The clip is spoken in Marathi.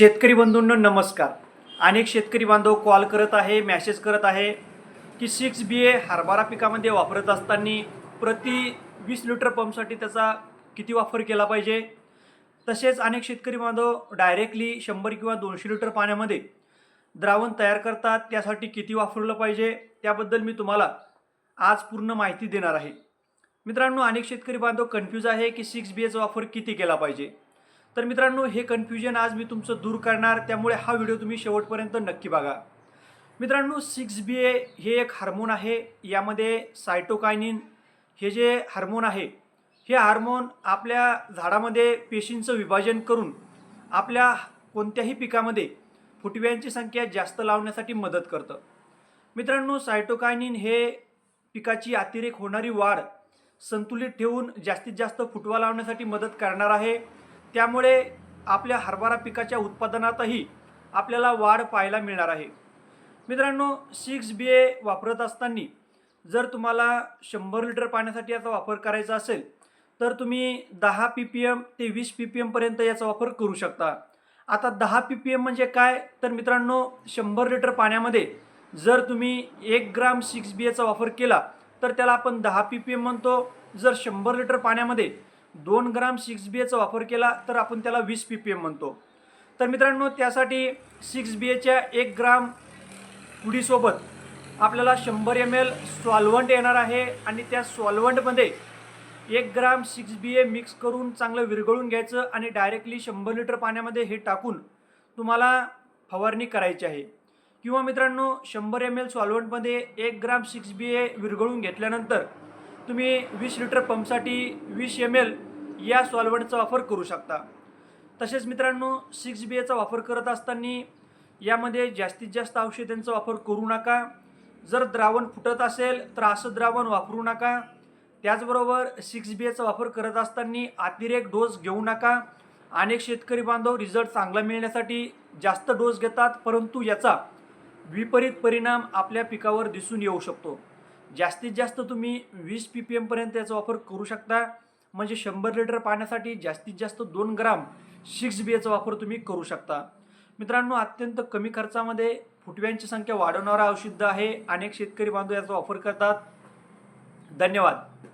शेतकरी बंधूंना नमस्कार. अनेक शेतकरी बांधव कॉल करत आहे मॅसेज करत आहे की सिक्स बी ए हरभरा पिकामध्ये वापरत असताना प्रति वीस लिटर पंपसाठी त्याचा किती वापर केला पाहिजे? तसेच अनेक शेतकरी बांधव डायरेक्टली शंभर किंवा दोनशे लिटर पाण्यामध्ये द्रावण तयार करतात त्यासाठी किती वापरलं पाहिजे? त्याबद्दल मी तुम्हाला आज पूर्ण माहिती देणार आहे. मित्रांनो अनेक शेतकरी बांधव कन्फ्यूज आहे की सिक्स बी एचा वापर किती केला पाहिजे? तर मित्रांनो हे कन्फ्युजन आज मी तुमचं दूर करणार. त्यामुळे हा व्हिडिओ तुम्ही शेवटपर्यंत नक्की बघा. मित्रांनो सिक्स बी ए हे एक हार्मोन आहे. यामध्ये सायटोकायनिन हे जे हार्मोन आहे हे हार्मोन आपल्या झाडामध्ये पेशींचं विभाजन करून आपल्या कोणत्याही पिकामध्ये फुटव्यांची संख्या जास्त लावण्यासाठी मदत करतं. मित्रांनो सायटोकायनिन हे पिकाची अतिरेक होणारी वाढ संतुलित ठेवून जास्तीत जास्त फुटवा लावण्यासाठी मदत करणार आहे. त्यामुळे आपल्या हरभरा पिकाच्या उत्पादनातही आपल्याला वाढ पाहायला मिळणार आहे. मित्रांनो सिक्स बी ए वापरत असताना जर तुम्हाला शंभर लिटर पाण्यासाठी याचा वापर करायचा असेल तर तुम्ही दहा पी पी एम ते वीस पी पी एमपर्यंत याचा वापर करू शकता. आता दहा पी पी एम म्हणजे काय? तर मित्रांनो शंभर लिटर पाण्यामध्ये जर तुम्ही एक ग्राम सिक्स बी एचा वापर केला तर त्याला आपण दहा पी पी एम म्हणतो. जर शंभर लिटर पाण्यामध्ये दोन ग्राम सिक्स बी एचा वापर केला तर आपण त्याला वीस पी पी एम म्हणतो. तर मित्रांनो त्यासाठी सिक्स बी एच्या एक ग्राम पुडीसोबत आपल्याला शंभर एम एल सॉल्वंट येणार आहे आणि त्या सॉल्वंटमध्ये एक ग्राम सिक्स बी ए मिक्स करून चांगलं विरघळून घ्यायचं आणि डायरेक्टली शंभर लिटर पाण्यामध्ये हे टाकून तुम्हाला फवारणी करायची आहे. किंवा मित्रांनो शंभर एम एल सॉल्वंटमध्ये एक ग्राम सिक्स बी ए विरघळून घेतल्यानंतर तुम्ही वीस लिटर पंपसाठी वीस एम एल या सॉल्वंटचा वापर करू शकता. तसेच मित्रांनो सिक्स बी एचा वापर करत असताना यामध्ये जास्तीत जास्त औषधांचा वापर करू नका. जर द्रावण फुटत असेल तर असं द्रावण वापरू नका. त्याचबरोबर सिक्स बी एचा वापर करत असताना अतिरेक डोस घेऊ नका. अनेक शेतकरी बांधव रिझल्ट चांगला मिळण्यासाठी जास्त डोस घेतात परंतु याचा विपरीत परिणाम आपल्या पिकावर दिसून येऊ शकतो. जास्तीत जास्त तुम्ही वीस पी पी एमपर्यंत याचा वापर करू शकता. म्हणजे शंभर लिटर पाण्यासाठी जास्तीत जास्त दोन ग्राम सिक्स बी एचा वापर तुम्ही करू शकता. मित्रांनो अत्यंत कमी खर्चामध्ये फुटव्यांची संख्या वाढवणारा औषध आहे. अनेक शेतकरी बांधव याचा वापर करतात. धन्यवाद.